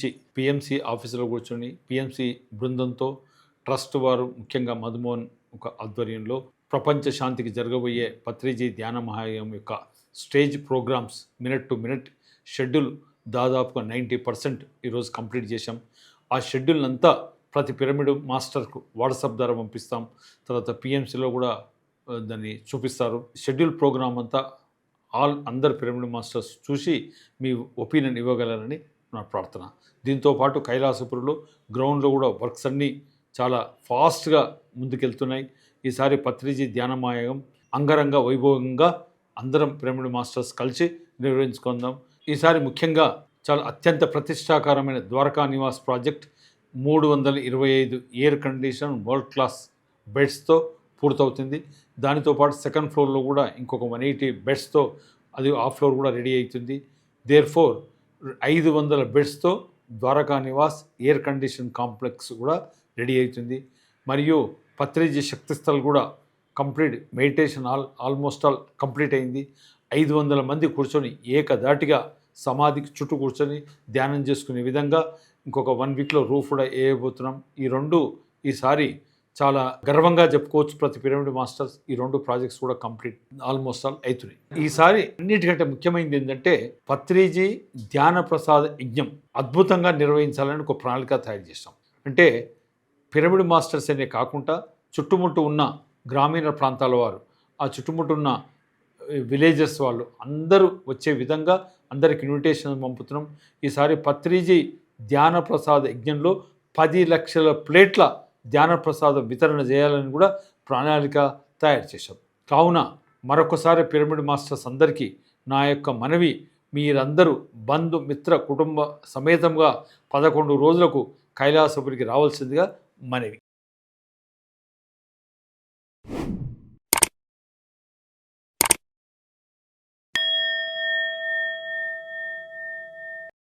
నుంచి పిఎంసి ఆఫీసులో కూర్చొని పిఎంసి బృందంతో ట్రస్ట్ వారు ముఖ్యంగా మధుమోహన్ ఒక ఆధ్వర్యంలో ప్రపంచ శాంతికి జరగబోయే పత్రిజీ ధ్యాన మహాయం యొక్క stage programs minute to minute schedule దాదాపుగా నైంటీ పర్సెంట్ ఈరోజు కంప్లీట్ చేశాం. ఆ షెడ్యూల్ అంతా ప్రతి పిరమిడ్ మాస్టర్కు వాట్సాప్ ద్వారా పంపిస్తాం. తర్వాత పిఎంసిలో కూడా దాన్ని చూపిస్తారు. షెడ్యూల్ ప్రోగ్రామ్ అంతా ఆల్ అందరు పిరమిడ్ మాస్టర్స్ చూసి మీ ఒపీనియన్ ఇవ్వగలరని నా ప్రార్థన. దీంతో పాటు గ్రౌండ్లో కూడా వర్క్స్ అన్నీ చాలా ఫాస్ట్గా ముందుకెళ్తున్నాయి. ఈసారి పత్రిజీ ధ్యానమాయం అంగరంగ వైభవంగా అందరం పిరమిడ్ మాస్టర్స్ కలిసి నిర్వహించుకుందాం. ఈసారి ముఖ్యంగా చాలా అత్యంత ప్రతిష్టాకరమైన ద్వారకా నివాస్ ప్రాజెక్ట్ మూడు వందల ఇరవై ఐదు ఎయిర్ కండిషన్ వరల్డ్ క్లాస్ బెడ్స్తో పూర్తవుతుంది. దానితో పాటు సెకండ్ ఫ్లోర్లో కూడా ఇంకొక వన్ ఎయిటీ బెడ్స్తో అది ఆ ఫ్లోర్ కూడా రెడీ అవుతుంది. దేర్ ఫోర్ ఐదు వందల బెడ్స్తో Dwaraka Nivas air condition complex కూడా రెడీ అవుతుంది. మరియు పత్రిజీ శక్తిస్థల్ కూడా complete meditation all almost all complete అయింది. ఐదు వందల మంది కూర్చొని ఏకధాటిగా సమాధికి చుట్టూ కూర్చొని ధ్యానం చేసుకునే విధంగా ఇంకొక వన్ వీక్లో రూఫ్ కూడా వేయబోతున్నాం ఈ రెండు ఈసారి చాలా గర్వంగా చెప్పుకోవచ్చు ప్రతి పిరమిడ్ మాస్టర్స్. ఈ రెండు ప్రాజెక్ట్స్ కూడా కంప్లీట్ ఆల్మోస్ట్ ఆల్ అవుతున్నాయి ఈసారి అన్నిటికంటే ముఖ్యమైనది ఏంటంటే పత్రిజీ ధ్యాన ప్రసాద యజ్ఞం అద్భుతంగా నిర్వహించాలని ఒక ప్రణాళిక తయారు చేస్తాం అంటే పిరమిడ్ మాస్టర్స్ అనే కాకుండా చుట్టుముట్టు ఉన్న గ్రామీణ ప్రాంతాల వారు ఆ చుట్టుముట్టు ఉన్న విలేజెస్ వాళ్ళు అందరూ వచ్చే విధంగా అందరికి ఇన్విటేషన్ పంపుతున్నాం. ఈసారి పత్రిజీ ధ్యాన ప్రసాద యజ్ఞంలో పది లక్షల ప్లేట్ల ధ్యాన ప్రసాదం వితరణ చేయాలని కూడా ప్రణాళిక తయారు చేశాం. కావున మరొకసారి పిరమిడ్ మాస్టర్స్ అందరికీ నా యొక్క మనవి మీరందరూ బంధు మిత్ర కుటుంబ సమేతంగా పదకొండు రోజులకు కైలాసపురికి రావాల్సిందిగా మనవి.